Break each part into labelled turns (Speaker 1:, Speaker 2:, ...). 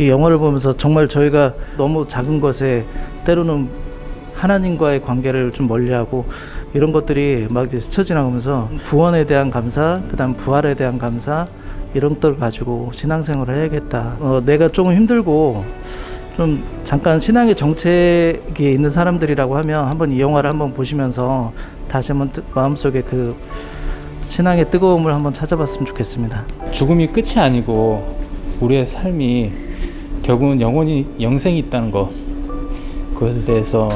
Speaker 1: 이 영화를 보면서 정말 저희가 너무 작은 것에 때로는 하나님과의 관계를 좀 멀리하고 이런 것들이 막 스쳐 지나가면서 구원에 대한 감사, 그다음 부활에 대한 감사 이런 것들 가지고 신앙생활을 해야겠다. 어, 내가 조금 힘들고 좀 잠깐 신앙의 정체기에 있는 사람들이라고 하면 한번 이 영화를 한번 보시면서 다시 한번 뜨- 마음속에 그 신앙의 뜨거움을 한번 찾아봤으면 좋겠습니다.
Speaker 2: 죽음이 끝이 아니고 우리의 삶이 결국은 영원히 영생이 있다는 것 그것에 대해서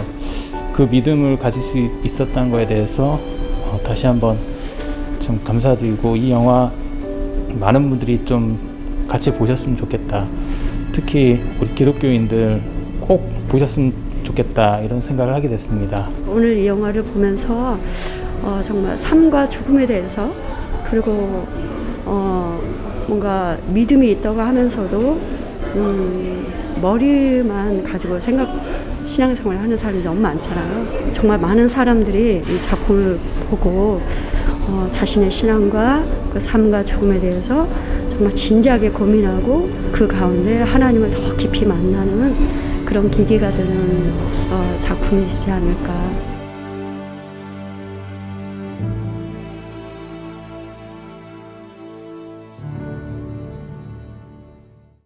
Speaker 2: 그 믿음을 가질 수 있었다는 것에 대해서 어, 다시 한번 좀 감사드리고 이 영화 많은 분들이 좀 같이 보셨으면 좋겠다 특히 우리 기독교인들 꼭 보셨으면 좋겠다 이런 생각을 하게 됐습니다.
Speaker 3: 오늘 이 영화를 보면서 어, 정말 삶과 죽음에 대해서 그리고 어, 뭔가 믿음이 있다고 하면서도 음, 머리만 가지고 생각 신앙생활을 하는 사람이 너무 많잖아요. 정말 많은 사람들이 이 작품을 보고 어, 자신의 신앙과 그 삶과 죽음에 대해서 정말 진지하게 고민하고 그 가운데 하나님을 더 깊이 만나는 그런 계기가 되는 어, 작품이지 않을까